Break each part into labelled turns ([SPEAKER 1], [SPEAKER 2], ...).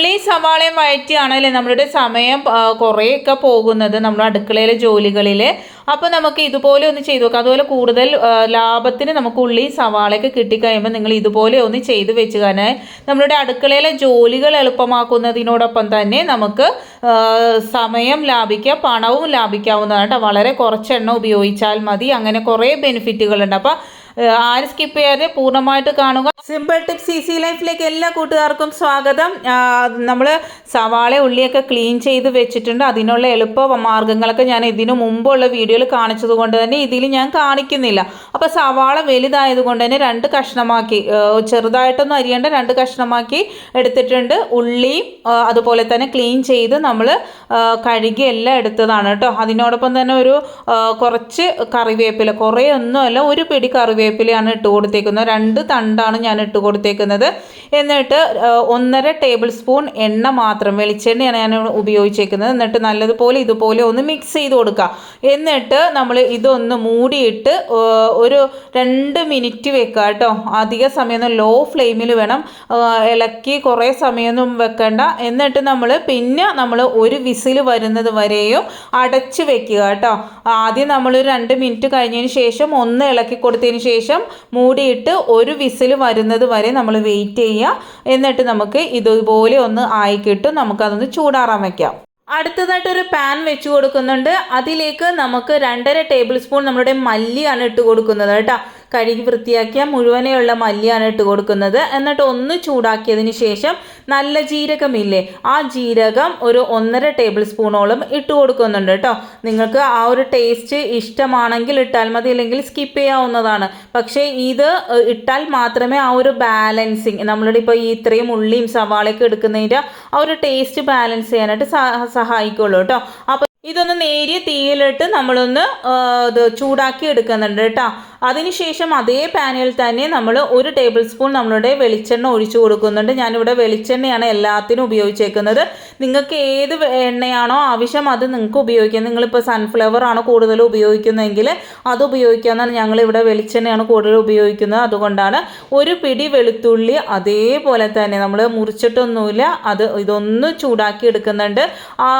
[SPEAKER 1] ഉള്ളി സവാളയും വയറ്റിയാണല്ലേ നമ്മളുടെ സമയം കുറേയൊക്കെ പോകുന്നത് നമ്മുടെ അടുക്കളയിലെ ജോലികളിൽ അപ്പോൾ നമുക്ക് ഇതുപോലെ ഒന്ന് ചെയ്തു നോക്കാം. അതുപോലെ കൂടുതൽ ലാഭത്തിന് നമുക്ക് ഉള്ളി സവാളയൊക്കെ കിട്ടിക്കഴിയുമ്പോൾ നിങ്ങൾ ഇതുപോലെ ഒന്ന് ചെയ്തു വെച്ച് കാരണം നമ്മളുടെ അടുക്കളയിലെ ജോലികൾ എളുപ്പമാക്കുന്നതിനോടൊപ്പം തന്നെ നമുക്ക് സമയം ലാഭിക്കാം പണവും ലാഭിക്കാവുന്നതാണ് കേട്ടോ. വളരെ കുറച്ചെണ്ണം ഉപയോഗിച്ചാൽ മതി. അങ്ങനെ കുറേ ബെനിഫിറ്റുകളുണ്ട്. അപ്പോൾ ആര് സ്കിപ്പ് ചെയ്യാതെ പൂർണമായിട്ട് കാണുക. സിമ്പിൾ ടിപ്സ് ഈസി ലൈഫിലേക്ക് എല്ലാ കൂട്ടുകാർക്കും സ്വാഗതം. നമ്മൾ സവാള ഉള്ളിയൊക്കെ ക്ലീൻ ചെയ്ത് വെച്ചിട്ടുണ്ട്. അതിനുള്ള എളുപ്പ മാർഗങ്ങളൊക്കെ ഞാൻ ഇതിനു മുമ്പുള്ള വീഡിയോയിൽ കാണിച്ചത് കൊണ്ട് തന്നെ ഇതിൽ ഞാൻ കാണിക്കുന്നില്ല. അപ്പോൾ സവാള വലുതായത് കൊണ്ട് തന്നെ രണ്ട് കഷ്ണമാക്കി ചെറുതായിട്ടൊന്നും അരിയേണ്ട രണ്ട് കഷ്ണമാക്കി എടുത്തിട്ടുണ്ട്. ഉള്ളിയും അതുപോലെ തന്നെ ക്ലീൻ ചെയ്ത് നമ്മൾ കഴുകി എല്ലാം എടുത്തതാണ് കേട്ടോ. അതിനോടൊപ്പം തന്നെ ഒരു കുറച്ച് കറിവേപ്പില കുറേ ഒന്നുമല്ല ഒരു പിടി കറിവേപ്പിലയാണ് ഇട്ട് കൊടുത്തേക്കുന്നത്. രണ്ട് തണ്ടാണ് ഇട്ട് കൊടുത്തേക്കുന്നത്. എന്നിട്ട് ഒന്നര ടേബിൾ സ്പൂൺ എണ്ണ മാത്രം വെളിച്ചെണ്ണയാണ് ഞാൻ ഉപയോഗിച്ചേക്കുന്നത്. എന്നിട്ട് നല്ലതുപോലെ ഇതുപോലെ ഒന്ന് മിക്സ് ചെയ്ത് കൊടുക്കുക. എന്നിട്ട് നമ്മൾ ഇതൊന്ന് മൂടിയിട്ട് ഒരു രണ്ട് മിനിറ്റ് വെക്കുക കേട്ടോ. അധിക സമയമൊന്നും ലോ ഫ്ലെയിമിൽ വേണം ഇളക്കി കുറേ സമയമൊന്നും വെക്കണ്ട. എന്നിട്ട് നമ്മൾ പിന്നെ നമ്മൾ ഒരു വിസിൽ വരുന്നത് വരെയും അടച്ച് വെക്കുക കേട്ടോ. ആദ്യം നമ്മൾ രണ്ട് മിനിറ്റ് കഴിഞ്ഞതിന് ശേഷം ഒന്ന് ഇളക്കി കൊടുത്തതിന് ശേഷം മൂടിയിട്ട് ഒരു വിസിൽ വരുന്നത് വരെ നമ്മൾ വെയിറ്റ് ചെയ്യുക. എന്നിട്ട് നമുക്ക് ഇതുപോലെ ഒന്ന് ആയി ആയിക്കിട്ടും നമുക്കതൊന്ന് ചൂടാറാൻ വയ്ക്കാം അടുത്തതായിട്ട് ഒരു പാൻ വെച്ച് കൊടുക്കുന്നുണ്ട്. അതിലേക്ക് നമുക്ക് രണ്ടര ടേബിൾ സ്പൂൺ നമ്മുടെ മല്ലിയാണ് ഇട്ട് കൊടുക്കുന്നത് കേട്ടോ. കഴുകി വൃത്തിയാക്കിയ മുഴുവനെയുള്ള മല്ലിയാണ് ഇട്ട് കൊടുക്കുന്നത്. എന്നിട്ട് ഒന്ന് ചൂടാക്കിയതിന് ശേഷം നല്ല ജീരകമില്ലേ ആ ജീരകം ഒരു ഒന്നര ടേബിൾ സ്പൂണോളം ഇട്ട് കൊടുക്കുന്നുണ്ട് കേട്ടോ. നിങ്ങൾക്ക് ആ ഒരു ടേസ്റ്റ് ഇഷ്ടമാണെങ്കിൽ ഇട്ടാൽ മതി അല്ലെങ്കിൽ സ്കിപ്പ് ചെയ്യാവുന്നതാണ്. പക്ഷേ ഇത് ഇട്ടാൽ മാത്രമേ ആ ഒരു ബാലൻസിങ് നമ്മളുടെ ഇപ്പോൾ ഈ ഇത്രയും ഉള്ളിയും സവാളയൊക്കെ എടുക്കുന്നതിന്റെ ആ ഒരു ടേസ്റ്റ് ബാലൻസ് ചെയ്യാനായിട്ട് സഹ- സഹായിക്കുള്ളൂ കേട്ടോ. അപ്പോൾ ഇതൊന്ന് നേരിയ തീയിലിട്ട് നമ്മളൊന്ന് ഇത് ചൂടാക്കി എടുക്കുന്നുണ്ട് കേട്ടോ. അതിനുശേഷം അതേ പാനിൽ തന്നെ നമ്മൾ ഒരു ടേബിൾ സ്പൂൺ നമ്മളുടെ വെളിച്ചെണ്ണ ഒഴിച്ചു കൊടുക്കുന്നുണ്ട്. ഞാനിവിടെ വെളിച്ചെണ്ണയാണ് എല്ലാത്തിനും ഉപയോഗിച്ചേക്കുന്നത്. നിങ്ങൾക്ക് ഏത് എണ്ണയാണോ ആവശ്യം അത് നിങ്ങൾക്ക് ഉപയോഗിക്കാം. നിങ്ങളിപ്പോൾ സൺഫ്ലവർ ആണ് കൂടുതൽ ഉപയോഗിക്കുന്നതെങ്കിൽ അത് ഉപയോഗിക്കാമെന്നാണ് ഞങ്ങളിവിടെ വെളിച്ചെണ്ണയാണ് കൂടുതൽ ഉപയോഗിക്കുന്നത്. അതുകൊണ്ടാണ് ഒരു പിടി വെളുത്തുള്ളി അതേപോലെ തന്നെ നമ്മൾ മുറിച്ചിട്ടൊന്നുമില്ല. അത് ഇതൊന്ന് ചൂടാക്കി എടുക്കുന്നുണ്ട്. ആ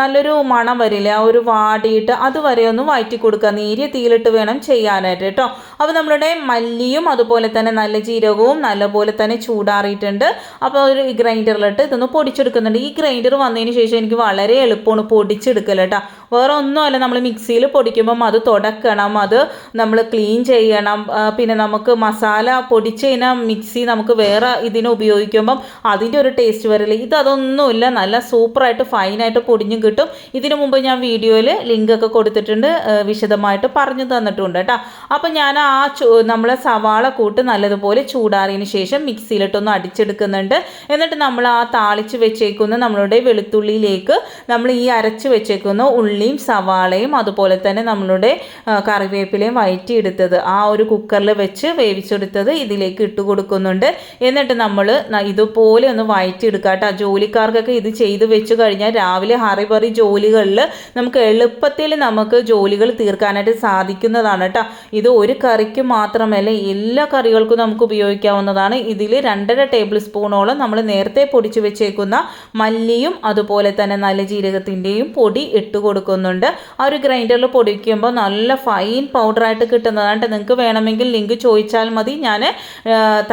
[SPEAKER 1] നല്ലൊരു മണം വരില്ല? ആ ഒരു വാടിയിട്ട് അതുവരെ ഒന്ന് വഴറ്റി കൊടുക്കുക നേരിയ തീയിലിട്ട് വേണം ചെയ്യാനായിട്ട് കേട്ടോ. അപ്പോൾ നമ്മളുടെ മല്ലിയും അതുപോലെ തന്നെ നല്ല ജീരകവും നല്ലപോലെ തന്നെ ചൂടാറിയിട്ടുണ്ട്. അപ്പോൾ ഒരു ഗ്രൈൻഡറിലിട്ട് ഇതൊന്ന് പൊടിച്ചെടുക്കുന്നുണ്ട്. ഈ ഗ്രൈൻഡർ വന്നതിന് ശേഷം എനിക്ക് വളരെ എളുപ്പമാണ് പൊടിച്ചെടുക്കൽ കേട്ടോ. വേറെ ഒന്നുമല്ല നമ്മൾ മിക്സിയിൽ പൊടിക്കുമ്പം അത് തുടക്കണം. അത് നമ്മൾ ക്ലീൻ ചെയ്യണം. പിന്നെ നമുക്ക് മസാല പൊടിച്ച് കഴിഞ്ഞാൽ മിക്സി നമുക്ക് വേറെ ഇതിന് ഉപയോഗിക്കുമ്പം അതിന്റെ ഒരു ടേസ്റ്റ് വരില്ല. ഇത് നല്ല സൂപ്പറായിട്ട് ഫൈനായിട്ട് പൊടിഞ്ഞും കിട്ടും. ഇതിനു മുമ്പ് ഞാൻ വീഡിയോയിൽ ലിങ്കൊക്കെ കൊടുത്തിട്ടുണ്ട്. വിശദമായിട്ട് പറഞ്ഞു തന്നിട്ടുണ്ട് കേട്ടോ. അപ്പം ഞാൻ ആ നമ്മൾ സവാള കൂട്ട് നല്ലതുപോലെ ചൂടാറിയതിന് ശേഷം മിക്സിയിലിട്ടൊന്ന് അടിച്ചെടുക്കുന്നുണ്ട്. എന്നിട്ട് നമ്മൾ ആ താളിച്ച് വെച്ചേക്കുന്ന നമ്മളുടെ വെളുത്തുള്ളിയിലേക്ക് നമ്മൾ ഈ അരച്ച് വെച്ചേക്കുന്ന ഉള്ളിയും സവാളയും അതുപോലെ തന്നെ നമ്മളുടെ കറിവേപ്പിലയും കറിവേപ്പിലയും വയറ്റിയെടുത്തത് ആ ഒരു കുക്കറിൽ വെച്ച് വേവിച്ചെടുത്തത് ഇതിലേക്ക് ഇട്ട് കൊടുക്കുന്നുണ്ട്. എന്നിട്ട് നമ്മൾ ഇതുപോലെ ഒന്ന് വയറ്റിയെടുക്കുക കേട്ടോ. ജോലിക്കാർക്കൊക്കെ ഇത് ചെയ്ത് വെച്ച് കഴിഞ്ഞാൽ രാവിലെ ഹറിബറി ജോലികളിൽ നമുക്ക് എളുപ്പത്തിൽ നമുക്ക് ജോലികൾ തീർക്കാനായിട്ട് സാധിക്കുന്നതാണ് കേട്ടോ. ഇത് ഒരു കറിക്ക് മാത്രമല്ല എല്ലാ കറികൾക്കും നമുക്ക് ഉപയോഗിക്കാവുന്നതാണ്. ഇതിൽ രണ്ടര ടേബിൾ സ്പൂണോളം നമ്മൾ നേരത്തെ പൊടിച്ചു വെച്ചേക്കുന്ന മല്ലിയും അതുപോലെ തന്നെ നല്ല ജീരകത്തിന്റെയും പൊടി ഇട്ട് കൊടുക്കുന്നുണ്ട്. ആ ഒരു ഗ്രൈൻഡറിൽ പൊടിക്കുമ്പോൾ നല്ല ഫൈൻ പൗഡറായിട്ട് കിട്ടുന്നതാണ്. ട്ടോ. നിങ്ങൾക്ക് വേണമെങ്കിൽ ലിങ്ക് ചോദിച്ചാൽ മതി. ഞാൻ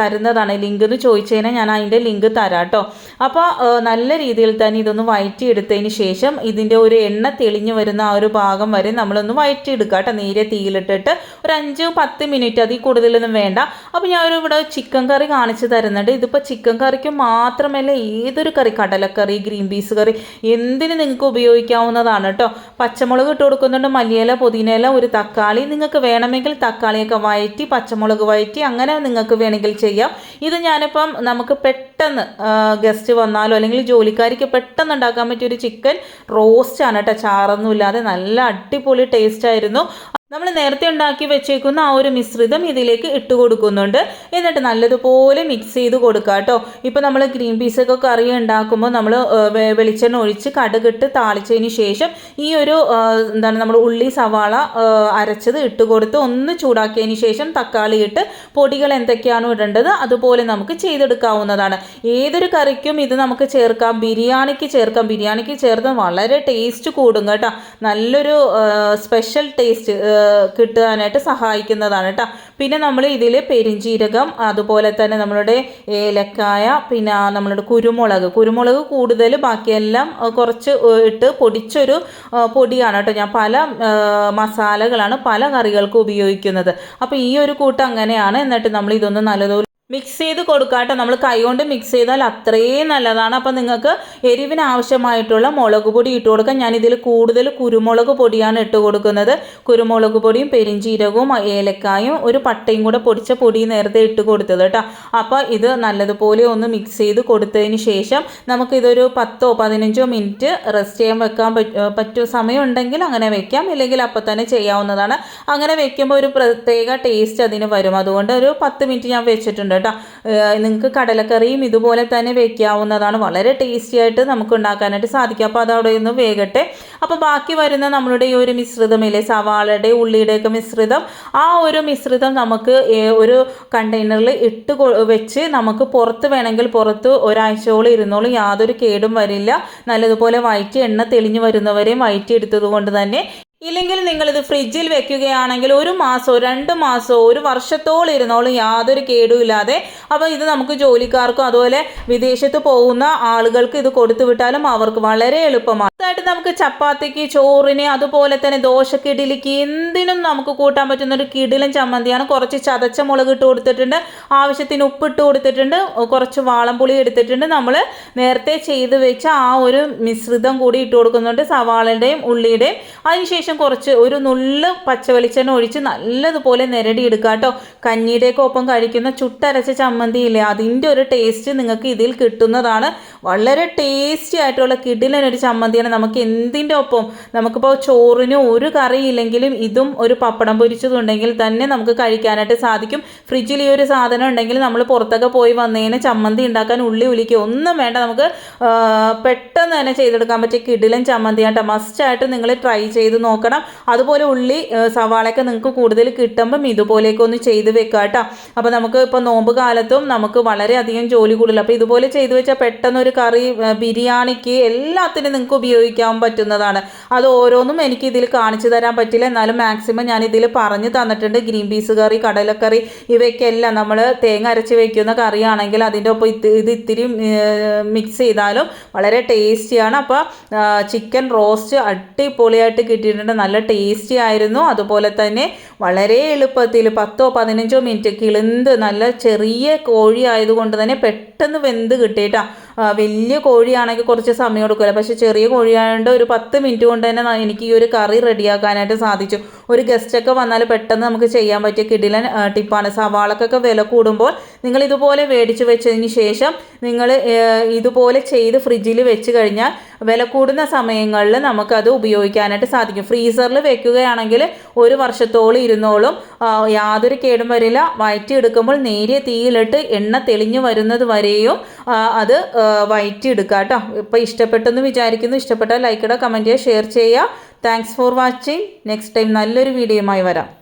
[SPEAKER 1] തരുന്നതാണ്. ലിങ്ക് എന്ന് ചോദിച്ചു കഴിഞ്ഞാൽ ഞാൻ അതിന്റെ ലിങ്ക് തരാം കേട്ടോ അപ്പോൾ നല്ല രീതിയിൽ തന്നെ ഇതൊന്ന് വയറ്റിയെടുത്തതിന് ശേഷം ഇതിന്റെ ഒരു എണ്ണ തെളിഞ്ഞു വരുന്ന ആ ഒരു ഭാഗം വരെ നമ്മളൊന്ന് വഴറ്റി എടുക്കുക കേട്ടോ നേരെ തീയിലിട്ടിട്ട് അഞ്ച് പത്ത് മിനിറ്റ് അതിൽ കൂടുതലൊന്നും വേണ്ട. അപ്പോൾ ഞാൻ ഇവിടെ ചിക്കൻ കറി കാണിച്ചു തരുന്നുണ്ട്. ഇതിപ്പോൾ ചിക്കൻ കറിക്ക് മാത്രമല്ല ഏതൊരു കറി? കടലക്കറി ഗ്രീൻ പീസ് കറി എന്തിന് നിങ്ങൾക്ക് ഉപയോഗിക്കാവുന്നതാണ് കേട്ടോ. പച്ചമുളക് ഇട്ട് കൊടുക്കുന്നുണ്ട്. മല്ലിയില പുതിനയില ഒരു തക്കാളി നിങ്ങൾക്ക് വേണമെങ്കിൽ തക്കാളിയൊക്കെ വഴറ്റി പച്ചമുളക് വഴറ്റി അങ്ങനെ നിങ്ങൾക്ക് വേണമെങ്കിൽ ചെയ്യാം. ഇത് ഞാനിപ്പം നമുക്ക് പെട്ടെന്ന് ഗസ്റ്റ് വന്നാലോ അല്ലെങ്കിൽ ജോലിക്കാരിക്ക് പെട്ടെന്ന് ഉണ്ടാക്കാൻ പറ്റിയ ഒരു ചിക്കൻ ആണ് കേട്ടോ. ചാറൊന്നും ഇല്ലാതെ നല്ല അടിപൊളി ടേസ്റ്റ് ആയിരുന്നു. നമ്മൾ നേരത്തെ ഉണ്ടാക്കി വെച്ചേക്കുന്ന ആ ഒരു മിശ്രിതം ഇതിലേക്ക് ഇട്ട് കൊടുക്കുന്നുണ്ട്. എന്നിട്ട് നല്ലതുപോലെ മിക്സ് ചെയ്ത് കൊടുക്കുക കേട്ടോ. ഇപ്പോൾ നമ്മൾ ഗ്രീൻ പീസൊക്കെ കറി ഉണ്ടാക്കുമ്പോൾ നമ്മൾ വെളിച്ചെണ്ണ ഒഴിച്ച് കടുകിട്ട് താളിച്ചതിന് ശേഷം ഈ ഒരു എന്താണ് നമ്മൾ ഉള്ളി സവാള അരച്ചത് ഇട്ട് കൊടുത്ത് ഒന്ന് ചൂടാക്കിയതിന് ശേഷം തക്കാളി ഇട്ട് പൊടികൾ എന്തൊക്കെയാണോ ഇടേണ്ടത് അതുപോലെ നമുക്ക് ചെയ്തെടുക്കാവുന്നതാണ്. ഏതൊരു കറിക്കും ഇത് നമുക്ക് ചേർക്കാം. ബിരിയാണിക്ക് ചേർക്കാം. ബിരിയാണിക്ക് ചേർത്ത് വളരെ ടേസ്റ്റ് കൂടും കേട്ടോ. നല്ലൊരു സ്പെഷ്യൽ ടേസ്റ്റ് കിട്ടാനായിട്ട് സഹായിക്കുന്നതാണ് കേട്ടോ. പിന്നെ നമ്മൾ ഇതിൽ പെരിഞ്ജീരകം അതുപോലെ തന്നെ നമ്മളുടെ ഏലക്കായ പിന്നെ നമ്മളുടെ കുരുമുളക്. കുരുമുളക് കൂടുതൽ ബാക്കിയെല്ലാം കുറച്ച് ഇട്ട് പൊടിച്ചൊരു പൊടിയാണ് കേട്ടോ. ഞാൻ പല മസാലകളാണ് പല കറികൾക്കും ഉപയോഗിക്കുന്നത്. അപ്പോൾ ഈ ഒരു കൂട്ടം അങ്ങനെയാണ്. എന്നിട്ട് നമ്മൾ ഇതൊന്ന് നല്ലതുപോലെ മിക്സ് ചെയ്ത് കൊടുക്കാട്ടോ. നമ്മൾ കൈകൊണ്ട് മിക്സ് ചെയ്താൽ അത്രയും നല്ലതാണ്. അപ്പോൾ നിങ്ങൾക്ക് എരിവിന് ആവശ്യമായിട്ടുള്ള മുളക് പൊടി ഇട്ട് കൊടുക്കാം. ഞാനിതിൽ കൂടുതൽ കുരുമുളക് പൊടിയാണ് ഇട്ട് കൊടുക്കുന്നത്. കുരുമുളക് പൊടിയും പെരിഞ്ചീരകവും ഏലക്കായും ഒരു പട്ടയും കൂടെ പൊടിച്ച പൊടി നേരത്തെ ഇട്ട് കൊടുത്തത് കേട്ടോ. അപ്പോൾ ഇത് നല്ലതുപോലെ ഒന്ന് മിക്സ് ചെയ്ത് കൊടുത്തതിന് ശേഷം നമുക്കിതൊരു പത്തോ പതിനഞ്ചോ മിനിറ്റ് റെസ്റ്റ് ചെയ്യാൻ വെക്കാൻ പറ്റ സമയമുണ്ടെങ്കിൽ അങ്ങനെ വെക്കാം. ഇല്ലെങ്കിൽ അപ്പോൾ തന്നെ ചെയ്യാവുന്നതാണ്. അങ്ങനെ വെക്കുമ്പോൾ ഒരു പ്രത്യേക ടേസ്റ്റ് അതിന് വരും. അതുകൊണ്ട് ഒരു പത്ത് മിനിറ്റ് ഞാൻ വെച്ചിട്ടുണ്ട് കേട്ടോ. നിങ്ങൾക്ക് കടലക്കറിയും ഇതുപോലെ തന്നെ വെക്കാവുന്നതാണ്. വളരെ ടേസ്റ്റി ആയിട്ട് നമുക്ക് ഉണ്ടാക്കാനായിട്ട് സാധിക്കും. അപ്പോൾ അത് അവിടെ നിന്ന് വേകട്ടെ. അപ്പോൾ ബാക്കി വരുന്ന നമ്മളുടെ ഈ ഒരു മിശ്രിതമില്ലേ സവാളയുടെ ഉള്ളിയുടെയൊക്കെ മിശ്രിതം ആ ഒരു മിശ്രിതം നമുക്ക് ഒരു കണ്ടെയ്നറിൽ ഇട്ട് വെച്ച് നമുക്ക് പുറത്ത് വേണമെങ്കിൽ പുറത്ത് ഒരാഴ്ചയോളം ഇരുന്നോളും. യാതൊരു കേടും വരില്ല. നല്ലതുപോലെ വയറ്റി എണ്ണ തെളിഞ്ഞു വരുന്നവരെയും വയറ്റി എടുത്തത് കൊണ്ട് തന്നെ ഇല്ലെങ്കിൽ നിങ്ങൾ ഇത് ഫ്രിഡ്ജിൽ വെക്കുകയാണെങ്കിൽ ഒരു മാസമോ രണ്ട് മാസമോ ഒരു വർഷത്തോളം ഇരുന്നോളും യാതൊരു കേടുമില്ലാതെ അപ്പോൾ ഇത് നമുക്ക് ജോലിക്കാർക്കും അതുപോലെ വിദേശത്ത് പോകുന്ന ആളുകൾക്ക് ഇത് കൊടുത്തു വിട്ടാലും അവർക്ക് വളരെ എളുപ്പമാണ്. അടുത്തായിട്ട് നമുക്ക് ചപ്പാത്തിക്ക് ചോറിന് അതുപോലെ തന്നെ ദോശക്ക് ഇഡലിക്ക് എന്തിനും നമുക്ക് കൂട്ടാൻ പറ്റുന്ന ഒരു കിടിലും ചമ്മന്തിയാണ്. കുറച്ച് ചതച്ച മുളക് ഇട്ട് കൊടുത്തിട്ടുണ്ട്. ആവശ്യത്തിന് ഉപ്പിട്ട് കൊടുത്തിട്ടുണ്ട്. കുറച്ച് വാളംപുളി എടുത്തിട്ടുണ്ട്. നമ്മൾ നേരത്തെ ചെയ്ത് വെച്ച ആ ഒരു മിശ്രിതം കൂടി ഇട്ട് കൊടുക്കുന്നുണ്ട്. സവാളയുടെയും ഉള്ളിയുടെയും. അതിനുശേഷം കുറച്ച് ഒരു നുള്ള് പച്ചവെളിച്ചെണ്ണ ഒഴിച്ച് നല്ലതുപോലെ നിരടി എടുക്കുക കേട്ടോ കഞ്ഞിയുടെയൊക്കെ ഒപ്പം കഴിക്കുന്ന ചുട്ടരച്ച ചമ്മന്തി ഇല്ലേ അതിന്റെ ഒരു ടേസ്റ്റ് നിങ്ങൾക്ക് ഇതിൽ കിട്ടുന്നതാണ്. വളരെ ടേസ്റ്റി ആയിട്ടുള്ള കിടിലൻ ഒരു ചമ്മന്തിയാണ്. നമുക്ക് എന്തിന്റെ ഒപ്പം? നമുക്കിപ്പോൾ ചോറിന് ഒരു കറി ഇല്ലെങ്കിലും ഇതും ഒരു പപ്പടം പൊരിച്ചതുണ്ടെങ്കിൽ തന്നെ നമുക്ക് കഴിക്കാനായിട്ട് സാധിക്കും. ഫ്രിഡ്ജിൽ ഈ ഒരു സാധനം ഉണ്ടെങ്കിൽ നമ്മൾ പുറത്തൊക്കെ പോയി വന്നതിന് ചമ്മന്തി ഉണ്ടാക്കാൻ ഉള്ളി ഉലിക്കുക ഒന്നും വേണ്ട. നമുക്ക് പെട്ടെന്ന് തന്നെ ചെയ്തെടുക്കാൻ പറ്റിയ കിടിലൻ ചമ്മന്തിയാട്ടോ മസ്റ്റായിട്ട് നിങ്ങൾ ട്രൈ ചെയ്ത് നോക്കണം. അതുപോലെ ഉള്ളി സവാളയൊക്കെ നിങ്ങൾക്ക് കൂടുതൽ കിട്ടുമ്പം ഇതുപോലെയൊക്കെ ഒന്ന് ചെയ്ത് വെക്കുക കേട്ടോ. അപ്പോൾ നമുക്ക് ഇപ്പോൾ നോമ്പ് കാലത്തും നമുക്ക് വളരെയധികം ജോലി കൂടുതൽ. അപ്പോൾ ഇതുപോലെ ചെയ്തു വെച്ചാൽ പെട്ടെന്ന് ഒരു കറി ബിരിയാണിക്ക് എല്ലാത്തിനും നിങ്ങൾക്ക് ഉപയോഗിക്കാൻ പറ്റുന്നതാണ്. അത് ഓരോന്നും എനിക്ക് ഇതിൽ കാണിച്ചു തരാൻ പറ്റില്ല. എന്നാലും മാക്സിമം ഞാൻ ഇതിൽ പറഞ്ഞു തന്നിട്ടുണ്ട്. ഗ്രീൻ പീസ് കറി കടലക്കറി ഇവയ്ക്കെല്ലാം നമ്മൾ തേങ്ങ അരച്ച് വയ്ക്കുന്ന കറിയാണെങ്കിൽ അതിന്റെ ഒപ്പം ഇത് ഇത് ഇത്തിരി മിക്സ് ചെയ്താലും വളരെ ടേസ്റ്റിയാണ്. അപ്പോൾ ചിക്കൻ റോസ്റ്റ് അടിപൊളിയായിട്ട് കിട്ടിയിട്ടുണ്ട്. നല്ല ടേസ്റ്റി ആയിരുന്നു. അതുപോലെ തന്നെ വളരെ എളുപ്പത്തിൽ പത്തോ പതിനഞ്ചോ മിനിറ്റ് കിളിന്ത് നല്ല ചെറിയ കോഴി ആയതുകൊണ്ട് തന്നെ പെട്ടെന്ന് വെന്ത് കിട്ടിയിട്ടാ. വലിയ കോഴിയാണെങ്കിൽ കുറച്ച് സമയം എടുക്കില്ല പക്ഷേ ചെറിയ കോഴിയായതുകൊണ്ട് ഒരു പത്ത് മിനിറ്റ് കൊണ്ട് തന്നെ എനിക്ക് ഈ ഒരു കറി റെഡിയാക്കാനായിട്ട് സാധിച്ചു. ഒരു ഗസ്റ്റൊക്കെ വന്നാൽ പെട്ടെന്ന് നമുക്ക് ചെയ്യാൻ പറ്റിയ കിടിലൻ ടിപ്പാണ്. സവാളക്കൊക്കെ വില കൂടുമ്പോൾ നിങ്ങൾ ഇതുപോലെ മേടിച്ചു വെച്ചതിന് ശേഷം നിങ്ങൾ ഇതുപോലെ ചെയ്ത് ഫ്രിഡ്ജിൽ വെച്ച് കഴിഞ്ഞാൽ വില കൂടുന്ന സമയങ്ങളിൽ നമുക്കത് ഉപയോഗിക്കാനായിട്ട് സാധിക്കും. ഫ്രീസറിൽ വെക്കുകയാണെങ്കിൽ ഒരു വർഷത്തോളം ഇരുന്നോളും. യാതൊരു കേടും വരില്ല. വയറ്റി എടുക്കുമ്പോൾ നേരിയ തീയിലിട്ട് എണ്ണ തെളിഞ്ഞു വരുന്നത് വരെയും അത് ആ, വയറ്റി എടുക്കുക കേട്ടോ. ഇപ്പോൾ ഇഷ്ടപ്പെട്ടെന്ന് വിചാരിക്കുന്നു. ഇഷ്ടപ്പെട്ടാൽ ലൈക്ക് ഇടുക കമന്റ് ചെയ്യുക ഷെയർ ചെയ്യുക. Thanks for watching next time നല്ലൊരു വീഡിയോയുമായി വരാം.